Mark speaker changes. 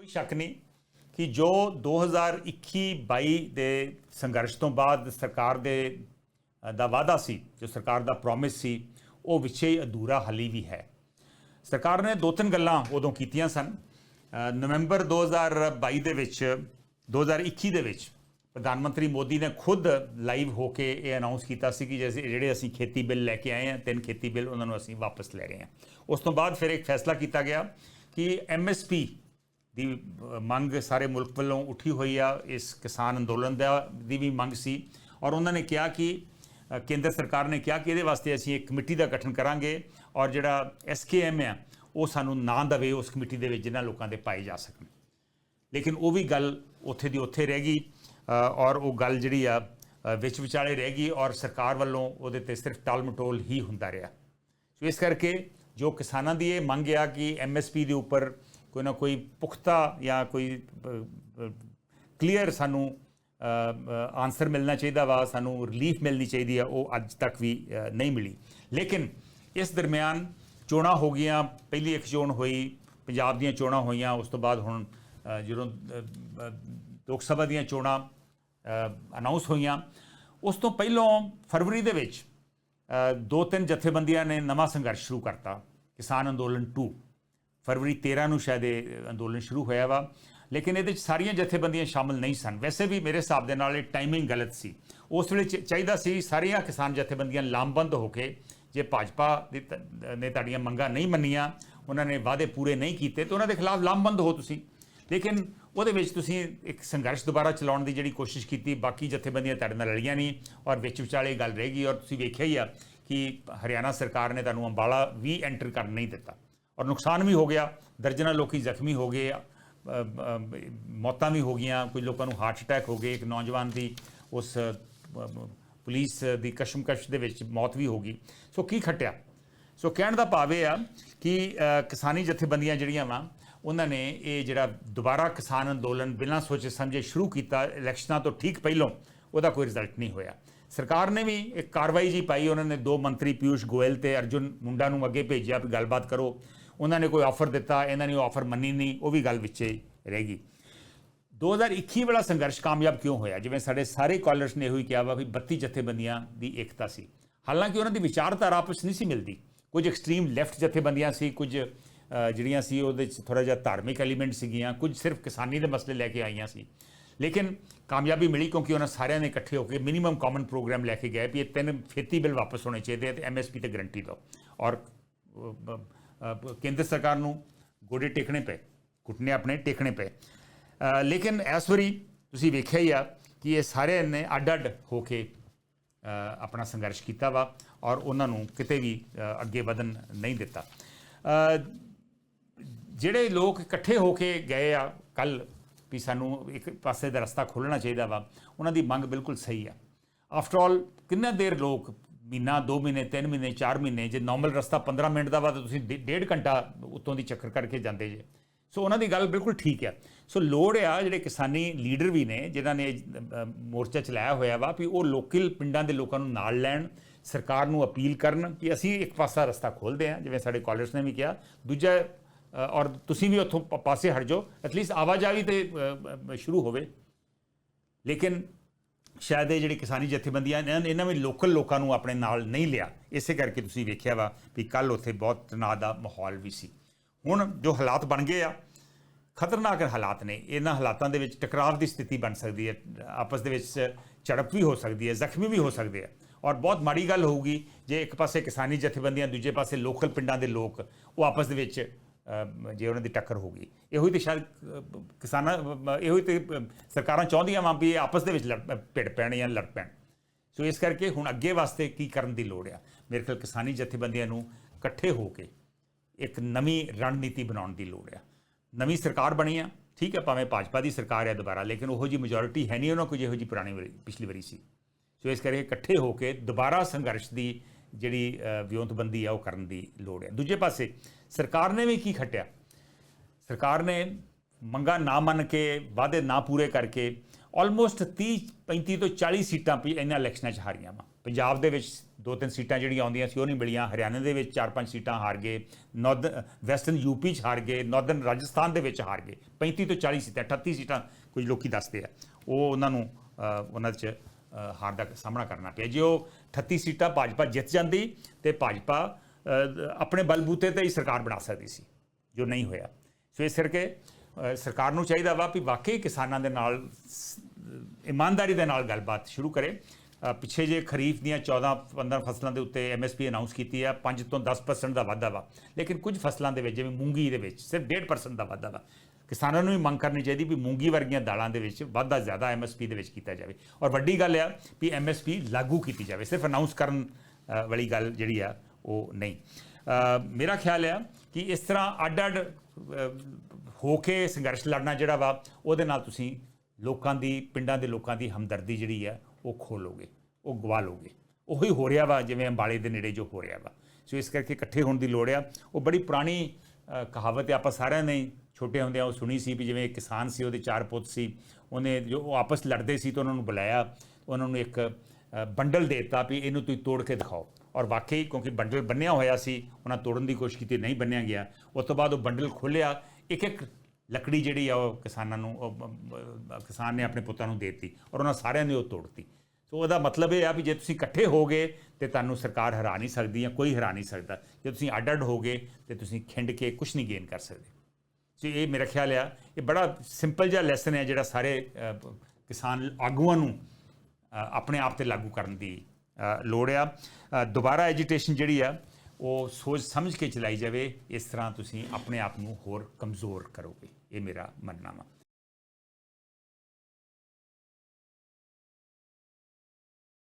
Speaker 1: ਕੋਈ ਸ਼ੱਕ ਨਹੀਂ ਕਿ ਜੋ 2021-22 ਦੇ ਸੰਘਰਸ਼ ਤੋਂ ਬਾਅਦ ਸਰਕਾਰ ਦੇ ਦਾ ਵਾਅਦਾ ਸੀ ਜੋ ਸਰਕਾਰ ਦਾ ਪ੍ਰੋਮਿਸ ਸੀ ਉਹ ਵਿਸ਼ੇ ਅਧੂਰਾ ਹਾਲੀ ਵੀ ਹੈ। ਸਰਕਾਰ ਨੇ ਦੋ ਤਿੰਨ ਗੱਲਾਂ ਉਦੋਂ ਕੀਤੀਆਂ ਸਨ। ਅ, ਨਵੰਬਰ 2022 ਦੇ ਵਿੱਚ 2021 ਦੇ ਵਿੱਚ ਪ੍ਰਧਾਨ ਮੰਤਰੀ ਮੋਦੀ ਨੇ ਖੁਦ ਲਾਈਵ ਹੋ ਕੇ ਇਹ ਅਨਾਉਂਸ ਕੀਤਾ ਸੀ ਕਿ ਜੈਸੇ ਜਿਹੜੇ ਅਸੀਂ ਖੇਤੀ ਬਿੱਲ ਲੈ ਕੇ ਆਏ ਹਾਂ ਤਿੰਨ ਖੇਤੀ ਬਿੱਲ ਉਹਨਾਂ ਨੂੰ ਅਸੀਂ ਵਾਪਸ ਲੈ ਰਹੇ ਹਾਂ। ਉਸ ਤੋਂ ਬਾਅਦ ਫਿਰ ਇੱਕ ਫੈਸਲਾ ਕੀਤਾ ਗਿਆ ਕਿ ਐਮਐਸਪੀ ਦੀ ਮੰਗ ਸਾਰੇ ਮੁਲਕ ਵੱਲੋਂ ਉੱਠੀ ਹੋਈ ਆ, ਇਸ ਕਿਸਾਨ ਅੰਦੋਲਨ ਦਾ, ਦੀ ਵੀ ਮੰਗ ਸੀ। ਔਰ ਉਹਨਾਂ ਨੇ ਕਿਹਾ ਕਿ ਕੇਂਦਰ ਸਰਕਾਰ ਨੇ ਕਿਹਾ ਕਿ ਇਹਦੇ ਵਾਸਤੇ ਅਸੀਂ ਇੱਕ ਕਮੇਟੀ ਦਾ ਗਠਨ ਕਰਾਂਗੇ ਔਰ ਜਿਹੜਾ ਐਸਕੇਐਮ ਆ, ਉਹ ਸਾਨੂੰ ਨਾਂ ਦੇਵੇ ਉਸ ਕਮੇਟੀ ਦੇ ਵਿੱਚ ਜਿਨ੍ਹਾਂ ਲੋਕਾਂ ਦੇ ਪਾਏ ਜਾ ਸਕਣ। ਲੇਕਿਨ ਉਹ ਵੀ ਗੱਲ ਉੱਥੇ ਦੀ ਉੱਥੇ ਰਹਿ ਗਈ ਔਰ ਉਹ ਗੱਲ ਜਿਹੜੀ ਆ ਵਿੱਚ ਵਿਚਾਲੇ ਰਹਿ ਗਈ ਔਰ ਸਰਕਾਰ ਵੱਲੋਂ ਉਹਦੇ ਤੇ ਸਿਰਫ ਟਾਲ-ਮਟੋਲ ਹੀ ਹੁੰਦਾ ਰਿਹਾ। ਸੋ ਇਸ ਕਰਕੇ ਜੋ ਕਿਸਾਨਾਂ ਦੀ ਇਹ ਮੰਗ ਆ ਕਿ ਐਮਐਸਪੀ ਦੇ ਉੱਪਰ ਕੋਈ ਨਾ ਕੋਈ ਪੁਖਤਾ ਜਾਂ ਕੋਈ ਕਲੀਅਰ ਸਾਨੂੰ ਆਨਸਰ ਮਿਲਣਾ ਚਾਹੀਦਾ ਵਾ, ਸਾਨੂੰ ਰਿਲੀਫ ਮਿਲਣੀ ਚਾਹੀਦੀ ਆ, ਉਹ ਅੱਜ ਤੱਕ ਵੀ ਨਹੀਂ ਮਿਲੀ। ਲੇਕਿਨ ਇਸ ਦਰਮਿਆਨ ਚੋਣਾਂ ਹੋ ਗਈਆਂ, ਪਹਿਲੀ ਇੱਕ ਚੋਣ ਹੋਈ, ਪੰਜਾਬ ਦੀਆਂ ਚੋਣਾਂ ਹੋਈਆਂ, ਉਸ ਤੋਂ ਬਾਅਦ ਹੁਣ ਜਦੋਂ ਲੋਕ ਸਭਾ ਦੀਆਂ ਚੋਣਾਂ ਅਨਾਉਂਸ ਹੋਈਆਂ, ਉਸ ਤੋਂ ਪਹਿਲਾਂ ਫਰਵਰੀ ਦੇ ਵਿੱਚ ਦੋ ਤਿੰਨ ਜਥੇਬੰਦੀਆਂ ਨੇ ਨਵਾਂ ਸੰਘਰਸ਼ ਸ਼ੁਰੂ ਕਰਤਾ, ਕਿਸਾਨ ਅੰਦੋਲਨ 2 ਫਰਵਰੀ 13 ਨੂੰ ਸ਼ਾਇਦ ਇਹ ਅੰਦੋਲਨ ਸ਼ੁਰੂ ਹੋਇਆ ਵਾ। ਲੇਕਿਨ ਇਹਦੇ ਵਿੱਚ ਸਾਰੀਆਂ ਜਥੇਬੰਦੀਆਂ ਸ਼ਾਮਲ ਨਹੀਂ ਸਨ। ਵੈਸੇ ਵੀ ਮੇਰੇ ਹਿਸਾਬ ਦੇ ਨਾਲ ਇਹ ਟਾਈਮਿੰਗ ਗਲਤ ਸੀ। ਉਸ ਵੇਲੇ ਚ- ਚਾਹੀਦਾ ਸੀ ਸਾਰੀਆਂ ਕਿਸਾਨ ਜਥੇਬੰਦੀਆਂ ਲਾਮਬੰਦ ਹੋ ਕੇ ਜੇ ਭਾਜਪਾ ਦੀ ਨੇ ਤੁਹਾਡੀਆਂ ਮੰਗਾਂ ਨਹੀਂ ਮੰਨੀਆਂ, ਉਹਨਾਂ ਨੇ ਵਾਅਦੇ ਪੂਰੇ ਨਹੀਂ ਕੀਤੇ, ਤਾਂ ਉਹਨਾਂ ਦੇ ਖਿਲਾਫ ਲਾਮਬੰਦ ਹੋ ਤੁਸੀਂ। ਲੇਕਿਨ ਉਹਦੇ ਵਿੱਚ ਤੁਸੀਂ ਇੱਕ ਸੰਘਰਸ਼ ਦੁਬਾਰਾ ਚਲਾਉਣ ਦੀ ਜਿਹੜੀ ਕੋਸ਼ਿਸ਼ ਕੀਤੀ, ਬਾਕੀ ਜਥੇਬੰਦੀਆਂ ਤੁਹਾਡੇ ਨਾਲ ਲੜੀਆਂ ਨਹੀਂ, ਔਰ ਵਿੱਚ ਵਿਚਾਲੇ ਗੱਲ ਰਹਿ ਗਈ, ਔਰ ਤੁਸੀਂ ਵੇਖਿਆ ਹੀ ਆ ਕਿ ਹਰਿਆਣਾ ਸਰਕਾਰ ਨੇ ਤੁਹਾਨੂੰ ਅੰਬਾਲਾ ਵੀ ਐਂਟਰ ਕਰਨ ਨਹੀਂ ਦਿੱਤਾ। ਔਰ ਨੁਕਸਾਨ ਵੀ ਹੋ ਗਿਆ, ਦਰਜਨਾਂ ਲੋਕੀ ਜ਼ਖਮੀ ਹੋ ਗਏ ਮੌਤਾਂ ਵੀ ਹੋ ਗਈਆਂ ਕੁਝ ਲੋਕਾਂ ਨੂੰ ਹਾਰਟ ਅਟੈਕ ਹੋ ਗਏ, ਇੱਕ ਨੌਜਵਾਨ ਦੀ ਉਸ ਪੁਲਿਸ ਦੀ ਕਸ਼ਮਕਸ਼ ਦੇ ਵਿੱਚ ਮੌਤ ਵੀ ਹੋ ਗਈ। ਸੋ ਕੀ ਖਟਿਆ? ਸੋ ਕਹਿਣ ਦਾ ਭਾਵ ਇਹ ਆ ਕਿ ਕਿਸਾਨੀ ਜਥੇਬੰਦੀਆਂ ਜਿਹੜੀਆਂ ਵਾ, ਉਹਨਾਂ ਨੇ ਇਹ ਜਿਹੜਾ ਦੁਬਾਰਾ ਕਿਸਾਨ ਅੰਦੋਲਨ ਬਿਨਾਂ ਸੋਚੇ ਸਮਝੇ ਸ਼ੁਰੂ ਕੀਤਾ, ਇਲੈਕਸ਼ਨਾਂ ਤੋਂ ਠੀਕ ਪਹਿਲਾਂ, ਉਹਦਾ ਕੋਈ ਰਿਜ਼ਲਟ ਨਹੀਂ ਹੋਇਆ। ਸਰਕਾਰ ਨੇ ਵੀ ਇੱਕ ਕਾਰਵਾਈ ਜੀ ਪਾਈ, ਉਹਨਾਂ ਨੇ ਦੋ ਮੰਤਰੀ ਪਿਊਸ਼ ਗੋਇਲ ਤੇ ਅਰਜੁਨ ਮੁੰਡਾ ਨੂੰ ਅੱਗੇ ਭੇਜਿਆ ਵੀ ਗੱਲਬਾਤ ਕਰੋ। ਉਹਨਾਂ ਨੇ ਕੋਈ ਆਫਰ ਦਿੱਤਾ, ਇਹਨਾਂ ਨੇ ਉਹ ਆਫਰ ਮੰਨੀ ਨਹੀਂ, ਉਹ ਵੀ ਗੱਲ ਵਿੱਚੇ ਰਹਿ ਗਈ। 2021 ਵਾਲਾ ਸੰਘਰਸ਼ ਕਾਮਯਾਬ ਕਿਉਂ ਹੋਇਆ? ਜਿਵੇਂ ਸਾਡੇ ਸਾਰੇ ਕਾਲਰਸ ਨੇ ਇਹੋ ਹੀ ਕਿਹਾ ਵਾ ਵੀ 32 ਜਥੇਬੰਦੀਆਂ ਦੀ ਏਕਤਾ ਸੀ। ਹਾਲਾਂਕਿ ਉਹਨਾਂ ਦੀ ਵਿਚਾਰਧਾਰਾ ਆਪਸ ਨਹੀਂ ਸੀ ਮਿਲਦੀ। ਕੁਝ ਐਕਸਟ੍ਰੀਮ ਲੈਫਟ ਜਥੇਬੰਦੀਆਂ ਸੀ, ਕੁਝ ਜਿਹੜੀਆਂ ਸੀ ਉਹਦੇ ਵਿੱਚ ਥੋੜਾ ਜਿਹਾ ਧਾਰਮਿਕ ਐਲੀਮੈਂਟ ਸੀਗੀਆਂ, ਕੁਝ ਸਿਰਫ ਕਿਸਾਨੀ ਦੇ ਮਸਲੇ ਲੈ ਕੇ ਆਈਆਂ ਸੀ। ਲੇਕਿਨ ਕਾਮਯਾਬੀ ਮਿਲੀ ਕਿਉਂਕਿ ਉਹਨਾਂ ਸਾਰਿਆਂ ਨੇ ਇਕੱਠੇ ਹੋ ਕੇ ਮਿਨੀਮਮ ਕਾਮਨ ਪ੍ਰੋਗਰਾਮ ਲੈ ਕੇ ਗਏ ਵੀ ਇਹ ਤਿੰਨ ਖੇਤੀ ਬਿੱਲ ਵਾਪਸ ਹੋਣੇ ਚਾਹੀਦੇ ਆ ਤੇ ਐਮਐਸਪੀ ਤੇ ਗਰੰਟੀ ਦਿਓ। ਔਰ ਕੇਂਦਰ ਸਰਕਾਰ ਨੂੰ ਗੋਡੇ ਟੇਕਣੇ ਪਏ, ਘੁੱਟਨੇ ਆਪਣੇ ਟੇਕਣੇ ਪਏ। ਲੇਕਿਨ ਇਸ ਵਾਰੀ ਤੁਸੀਂ ਵੇਖਿਆ ਹੀ ਆ ਕਿ ਇਹ ਸਾਰੇ ਨੇ ਅੱਡ-ਅੱਡ ਹੋ ਕੇ ਆਪਣਾ ਸੰਘਰਸ਼ ਕੀਤਾ ਵਾ ਔਰ ਉਹਨਾਂ ਨੂੰ ਕਿਤੇ ਵੀ ਅੱਗੇ ਵਧਣ ਨਹੀਂ ਦਿੱਤਾ। ਜਿਹੜੇ ਲੋਕ ਇਕੱਠੇ ਹੋ ਕੇ ਗਏ ਆ ਕੱਲ ਵੀ ਸਾਨੂੰ ਇੱਕ ਪਾਸੇ ਦਾ ਰਸਤਾ ਖੋਲ੍ਹਣਾ ਚਾਹੀਦਾ ਵਾ, ਉਹਨਾਂ ਦੀ ਮੰਗ ਬਿਲਕੁਲ ਸਹੀ ਆ। ਆਫਟਰ ਆਲ ਕਿੰਨਾ ਦੇਰ ਲੋਕ ਮਹੀਨਾ 2 ਮਹੀਨੇ 3 ਮਹੀਨੇ 4 ਮਹੀਨੇ ਜੇ ਨਾਰਮਲ ਰਸਤਾ 15 ਮਿੰਟ ਦਾ ਵਾ ਤਾਂ ਤੁਸੀਂ ਡੇ- ਡੇਢ ਘੰਟਾ ਉੱਤੋਂ ਦੀ ਚੱਕਰ ਕਰਕੇ ਜਾਂਦੇ ਜੇ। ਸੋ ਉਹਨਾਂ ਦੀ ਗੱਲ ਬਿਲਕੁਲ ਠੀਕ ਆ। ਸੋ ਲੋੜ ਆ ਜਿਹੜੇ ਕਿਸਾਨੀ ਲੀਡਰ ਵੀ ਨੇ ਜਿਨ੍ਹਾਂ ਨੇ ਮੋਰਚਾ ਚਲਾਇਆ ਹੋਇਆ ਵਾ ਵੀ ਉਹ ਲੋਕਲ ਪਿੰਡਾਂ ਦੇ ਲੋਕਾਂ ਨੂੰ ਨਾਲ ਲੈਣ ਸਰਕਾਰ ਨੂੰ ਅਪੀਲ ਕਰਨ ਕਿ ਅਸੀਂ ਇੱਕ ਪਾਸਾ ਰਸਤਾ ਖੋਲਦੇ ਹਾਂ ਜਿਵੇਂ ਸਾਡੇ ਕਾਲਰਸ ਨੇ ਵੀ ਕਿਹਾ। ਦੂਜਾ ਔਰ ਤੁਸੀਂ ਵੀ ਉੱਥੋਂ ਪ- ਪਾਸੇ ਹਟ ਜਾਓ। ਐਟਲੀਸਟ ਆਵਾਜਾਈ ਤੇ ਅ, ਸ਼ੁਰੂ ਹੋਵੇ। ਲੇਕਿਨ ਸ਼ਾਇਦ ਇਹ ਜਿਹੜੀ ਕਿਸਾਨੀ ਜਥੇਬੰਦੀਆਂ ਨੇ, ਇਹਨਾਂ ਵਿੱਚ ਲੋਕਲ ਲੋਕਾਂ ਨੂੰ ਆਪਣੇ ਨਾਲ ਨਹੀਂ ਲਿਆ। ਇਸੇ ਕਰਕੇ ਤੁਸੀਂ ਵੇਖਿਆ ਵਾ ਵੀ ਕੱਲ ਉੱਥੇ ਬਹੁਤ ਤਣਾਅ ਦਾ ਮਾਹੌਲ ਵੀ ਸੀ। ਹੁਣ ਜੋ ਹਾਲਾਤ ਬਣ ਗਏ ਆ, ਖਤਰਨਾਕ ਹਾਲਾਤ ਨੇ। ਇਹਨਾਂ ਹਾਲਾਤਾਂ ਦੇ ਵਿੱਚ ਟਕਰਾਵ ਦੀ ਸਥਿਤੀ ਬਣ ਸਕਦੀ ਹੈ, ਆਪਸ ਦੇ ਵਿੱਚ ਝੜਪ ਵੀ ਹੋ ਸਕਦੀ ਹੈ, ਜ਼ਖਮੀ ਵੀ ਹੋ ਸਕਦੇ ਆ। ਔਰ ਬਹੁਤ ਮਾੜੀ ਗੱਲ ਹੋਊਗੀ ਜੇ ਇੱਕ ਪਾਸੇ ਕਿਸਾਨੀ ਜਥੇਬੰਦੀਆਂ, ਦੂਜੇ ਪਾਸੇ ਲੋਕਲ ਪਿੰਡਾਂ ਦੇ ਲੋਕ ਉਹ ਆਪਸ ਦੇ ਵਿੱਚ ਜੇ ਉਹਨਾਂ ਦੀ ਟੱਕਰ ਹੋ ਗਈ। ਇਹੋ ਹੀ ਤੇ ਸ਼ਾਇਦ ਕਿਸਾਨਾਂ ਇਹੋ ਹੀ ਤੇ ਸਰਕਾਰਾਂ ਚਾਹੁੰਦੀਆਂ ਵਾਂ ਵੀ ਇਹ ਆਪਸ ਦੇ ਵਿੱਚ ਲੜ ਭਿੜ ਪੈਣ ਜਾਂ ਲੜ ਪੈਣ। ਸੋ ਇਸ ਕਰਕੇ ਹੁਣ ਅੱਗੇ ਵਾਸਤੇ ਕੀ ਕਰਨ ਦੀ ਲੋੜ ਆ? ਮੇਰੇ ਖਿਆਲ ਕਿਸਾਨੀ ਜਥੇਬੰਦੀਆਂ ਨੂੰ ਇਕੱਠੇ ਹੋ ਕੇ ਇੱਕ ਨਵੀਂ ਰਣਨੀਤੀ ਬਣਾਉਣ ਦੀ ਲੋੜ ਆ। ਨਵੀਂ ਸਰਕਾਰ ਬਣੀ ਆ, ਠੀਕ ਹੈ ਭਾਵੇਂ ਭਾਜਪਾ ਦੀ ਸਰਕਾਰ ਹੈ ਦੁਬਾਰਾ, ਲੇਕਿਨ ਉਹੋ ਜੀ ਮੈਜੋਰਿਟੀ ਹੈ ਨਹੀਂ ਉਹਨਾਂ ਕੋਲ ਜਿਹੋ ਜੀ ਪੁਰਾਣੀ ਵਾਰੀ, ਪਿਛਲੀ ਵਾਰੀ ਸੀ। ਸੋ ਇਸ ਕਰਕੇ ਇਕੱਠੇ ਹੋ ਕੇ ਦੁਬਾਰਾ ਸੰਘਰਸ਼ ਦੀ ਜਿਹੜੀ ਵਿਉਂਤਬੰਦੀ ਆ, ਉਹ ਕਰਨ ਦੀ ਲੋੜ ਹੈ ਦੂਜੇ ਪਾਸੇ, ਸਰਕਾਰ ਨੇ ਵੀ ਕੀ ਖੱਟਿਆ? ਸਰਕਾਰ ਨੇ ਮੰਗਾ ਨਾ ਮੰਨ ਕੇ, ਵਾਅਦੇ ਨਾ ਪੂਰੇ ਕਰਕੇ ਆਲਮੋਸਟ 30 35 ਤੋਂ 40 ਸੀਟਾਂ ਵੀ ਇਹਨਾਂ ਇਲੈਕਸ਼ਨਾਂ 'ਚ ਹਾਰੀਆਂ ਵਾ। ਪੰਜਾਬ ਦੇ ਵਿੱਚ ਦੋ ਤਿੰਨ ਸੀਟਾਂ ਜਿਹੜੀਆਂ ਆਉਂਦੀਆਂ ਸੀ, ਉਹ ਨਹੀਂ ਮਿਲੀਆਂ। ਹਰਿਆਣਾ ਦੇ ਵਿੱਚ ਚਾਰ ਪੰਜ ਸੀਟਾਂ ਹਾਰ ਗਏ। ਨਾਰਥ ਵੈਸਟਰਨ ਯੂਪੀ 'ਚ ਹਾਰ ਗਏ। ਨਾਰਥਰਨ ਰਾਜਸਥਾਨ ਦੇ ਵਿੱਚ ਹਾਰ ਗਏ। 35 ਤੋਂ 40 ਸੀਟਾਂ 38 ਸੀਟਾਂ ਕੁਝ ਲੋਕੀ ਦੱਸਦੇ ਆ। ਉਹ ਉਹਨਾਂ ਨੂੰ ਉਹਨਾਂ 'ਚ ਹਾਰ ਦਾ ਸਾਹਮਣਾ ਕਰਨਾ ਪਿਆ। ਜੇ ਉਹ 38 ਸੀਟਾਂ ਭਾਜਪਾ ਜਿੱਤ ਜਾਂਦੀ ਤੇ ਭਾਜਪਾ ਆਪਣੇ ਬਲਬੂਤੇ ਤੇ ਹੀ ਸਰਕਾਰ ਬਣਾ ਸਕਦੀ ਸੀ, ਜੋ ਨਹੀਂ ਹੋਇਆ। ਸੋ ਇਸ ਕਰਕੇ ਸਰਕਾਰ ਨੂੰ ਚਾਹੀਦਾ ਵਾ ਵੀ ਵਾਕਈ ਕਿਸਾਨਾਂ ਦੇ ਨਾਲ ਇਮਾਨਦਾਰੀ ਦੇ ਨਾਲ ਗੱਲਬਾਤ ਸ਼ੁਰੂ ਕਰੇ। ਪਿੱਛੇ ਜੇ ਖਰੀਫ ਦੀਆਂ 14 15 ਫਸਲਾਂ ਦੇ ਉੱਤੇ ਐਮਐਸਪੀ ਅਨਾਉਂਸ ਕੀਤੀ ਆ 5 ਤੋਂ 10% ਦਾ ਵਾਧਾ ਵਾ। ਲੇਕਿਨ ਕੁਝ ਫਸਲਾਂ ਦੇ ਵਿੱਚ, ਜਿਵੇਂ ਮੂੰਗੀ ਦੇ ਵਿੱਚ, ਸਿਰਫ 1.5% ਦਾ ਵਾਧਾ ਵਾ। ਕਿਸਾਨਾਂ ਨੂੰ ਵੀ ਮੰਗ ਕਰਨੀ ਚਾਹੀਦੀ ਵੀ ਮੂੰਗੀ ਵਰਗੀਆਂ ਦਾਲਾਂ ਦੇ ਵਿੱਚ ਵਾਧਾ ਜ਼ਿਆਦਾ ਐਮਐਸਪੀ ਦੇ ਵਿੱਚ ਕੀਤਾ ਜਾਵੇ। ਔਰ ਵੱਡੀ ਗੱਲ ਆ ਵੀ ਐਮਐਸਪੀ ਲਾਗੂ ਕੀਤੀ ਜਾਵੇ। ਸਿਰਫ ਅਨਾਉਂਸ ਕਰਨ ਵਾਲੀ ਗੱਲ ਜਿਹੜੀ ਆ, ਉਹ ਨਹੀਂ। ਮੇਰਾ ਖਿਆਲ ਆ ਕਿ ਇਸ ਤਰ੍ਹਾਂ ਅੱਡ-ਅੱਡ ਹੋ ਕੇ ਸੰਘਰਸ਼ ਲੜਨਾ ਜਿਹੜਾ ਵਾ, ਉਹਦੇ ਨਾਲ ਤੁਸੀਂ ਲੋਕਾਂ ਦੀ, ਪਿੰਡਾਂ ਦੇ ਲੋਕਾਂ ਦੀ ਹਮਦਰਦੀ ਜਿਹੜੀ ਆ, ਉਹ ਖੋਲੋਗੇ, ਉਹ ਗਵਾ ਲੋਗੇ ਉਹੀ ਹੋ ਰਿਹਾ ਵਾ, ਜਿਵੇਂ ਅੰਬਾਲੇ ਦੇ ਨੇੜੇ ਜੋ ਹੋ ਰਿਹਾ ਵਾ। ਸੋ ਇਸ ਕਰਕੇ ਇਕੱਠੇ ਹੋਣ ਦੀ ਲੋੜ ਆ। ਉਹ ਬੜੀ ਪੁਰਾਣੀ ਕਹਾਵਤ ਹੈ ਆਪਾਂ ਸਾਰਿਆਂ ਨੇ ਛੋਟੇ ਹੁੰਦਿਆਂ ਉਹ ਸੁਣੀ ਸੀ ਵੀ ਜਿਵੇਂ ਕਿਸਾਨ ਸੀ ਉਹਦੇ ਚਾਰ ਪੁੱਤ ਸੀ। ਉਹਨੇ ਜੋ ਉਹ ਆਪਸ ਲੜਦੇ ਸੀ ਤਾਂ ਉਹਨਾਂ ਨੂੰ ਬੁਲਾਇਆ। ਉਹਨਾਂ ਨੂੰ ਇੱਕ ਅ, ਬੰਡਲ ਦਿੱਤਾ ਵੀ ਇਹਨੂੰ ਤੁਸੀਂ ਤੋੜ ਕੇ ਦਿਖਾਓ। ਔਰ ਵਾਕਈ ਕਿਉਂਕਿ ਬੰਡਲ ਬੰਨਿਆ ਹੋਇਆ ਸੀ ਉਹਨਾਂ ਤੋੜਨ ਦੀ ਕੋਸ਼ਿਸ਼ ਕੀਤੀ ਨਹੀਂ ਬੰਨਿਆ ਗਿਆ। ਉਸ ਤੋਂ ਬਾਅਦ ਉਹ ਬੰਡਲ ਖੋਲ੍ਹਿਆ। ਇੱਕ ਇੱਕ ਲੱਕੜੀ ਜਿਹੜੀ ਆ ਉਹ ਕਿਸਾਨਾਂ ਨੂੰ ਉਹ, ਕਿਸਾਨ ਨੇ ਆਪਣੇ ਪੁੱਤਾਂ ਨੂੰ ਦੇ ਦਿੱਤੀ ਔਰ ਉਹਨਾਂ ਸਾਰਿਆਂ ਨੇ ਉਹ ਤੋੜਤੀ ਸੋ ਉਹਦਾ ਮਤਲਬ ਇਹ ਆ ਵੀ ਜੇ ਤੁਸੀਂ ਇਕੱਠੇ ਹੋਗੇ ਤੇ ਤੁਹਾਨੂੰ ਸਰਕਾਰ ਹਰਾ ਨਹੀਂ ਸਕਦੀ ਜਾਂ ਕੋਈ ਹਰਾ ਨਹੀਂ ਸਕਦਾ। ਜੇ ਤੁਸੀਂ ਅੱਡ-ਅੱਡ ਹੋਗੇ ਤੇ ਤੁਸੀਂ ਖਿੰਡ ਕੇ ਕੁਝ ਨਹੀਂ ਗੇਨ ਕਰ ਸਕਦੇ। ਸੋ ਇਹ ਮੇਰਾ ਖਿਆਲ ਆ, ਇਹ ਬੜਾ ਸਿੰਪਲ ਜਿਹਾ ਲੈਸਨ ਹੈ ਜਿਹੜਾ ਸਾਰੇ ਕਿਸਾਨ ਆਗੂਆਂ ਨੂੰ ਆਪਣੇ ਆਪ ਤੇ ਲਾਗੂ ਕਰਨ ਦੀ ਲੋੜ ਆ। ਦੁਬਾਰਾ ਐਜੀਟੇਸ਼ਨ ਜਿਹੜੀ ਆ, ਉਹ ਸੋਚ ਸਮਝ ਕੇ ਚਲਾਈ ਜਾਵੇ, ਇਸ ਤਰ੍ਹਾਂ ਤੁਸੀਂ ਆਪਣੇ ਆਪ ਨੂੰ ਹੋਰ ਕਮਜ਼ੋਰ ਕਰੋਗੇ। ਇਹ ਮੇਰਾ ਮੰਨਣਾ ਵਾ।